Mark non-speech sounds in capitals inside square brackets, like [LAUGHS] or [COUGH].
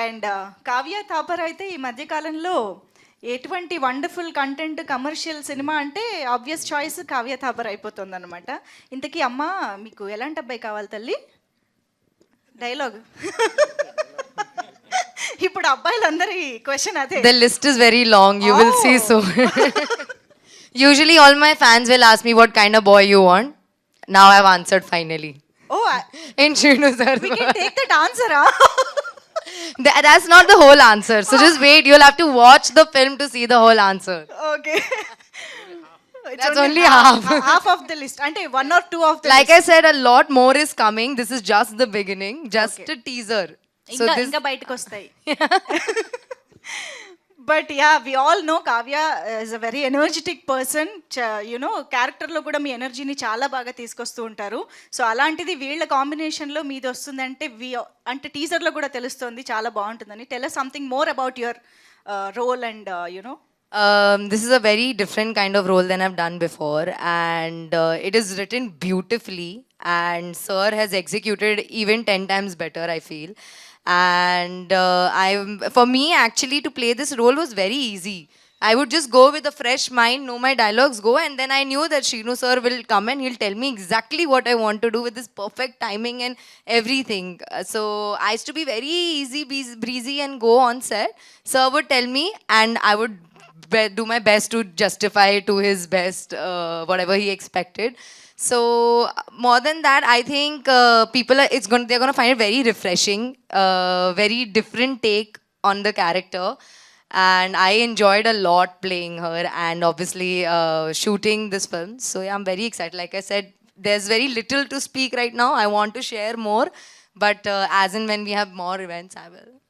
And Kavya Thapar అయితే ఈ మధ్యకాలంలో ఎటువంటి వండర్ఫుల్ కంటెంట్ కమర్షియల్ సినిమా అంటే ఆబ్వియస్ చాయిస్ కావ్య థాపర్ అయిపోతుంది అనమాట ఇంతకీ అమ్మ మీకు ఎలాంటి అబ్బాయి కావాలి తల్లి? డైలాగ్. ఇప్పుడు అబ్బాయిలందరి క్వశ్చన్ అదే. The list is very long you will see so usually all my fans will ask me what kind of boy you want now I answered finally oh and Srinu sir take that ఆన్సరా Tha- That's not the whole answer. So just wait, you'll have to watch the film to see the whole answer. Okay [LAUGHS] That's only half. [LAUGHS] Half of the list అంటే one or two of the Like I said, a lot more is coming. This is just the beginning, just a teaser. So ఇంకా this, ఇంకా బయటకు వస్తాయి but yeah we all know Kavya is a very energetic person you know క్యారెక్టర్లో కూడా మీ ఎనర్జీని చాలా బాగా తీసుకొస్తూ ఉంటారు. సో అలాంటిది వీళ్ళ కాంబినేషన్లో మీది వస్తుందంటే వి అంటే టీజర్లో కూడా తెలుస్తుంది చాలా బాగుంటుందని. Tell us something more about your role and you know this is a very different kind of role than uh done before and it is written beautifully and sir has executed even ten times better I feel And uh, I, for me, actually, to play this role was very easy. I would just go with a fresh mind, know my dialogues, go, and then I knew that Shrinu sir will come and he'll tell me exactly what I want to do with this perfect timing and everything. Uh, So I used to be very easy, breez- breezy, and go on set. Sir would tell me, and I would do my best to justify to his best uh, whatever he expected. So more than that, I think uh, people are it's going they're going to find it very refreshing, uh, very different take on the character, and I enjoyed a lot playing her and obviously uh, shooting this film. So yeah, I'm very excited. Like I said, there's very little to speak right now. I want to share more, but uh, as and when we have more events, I will.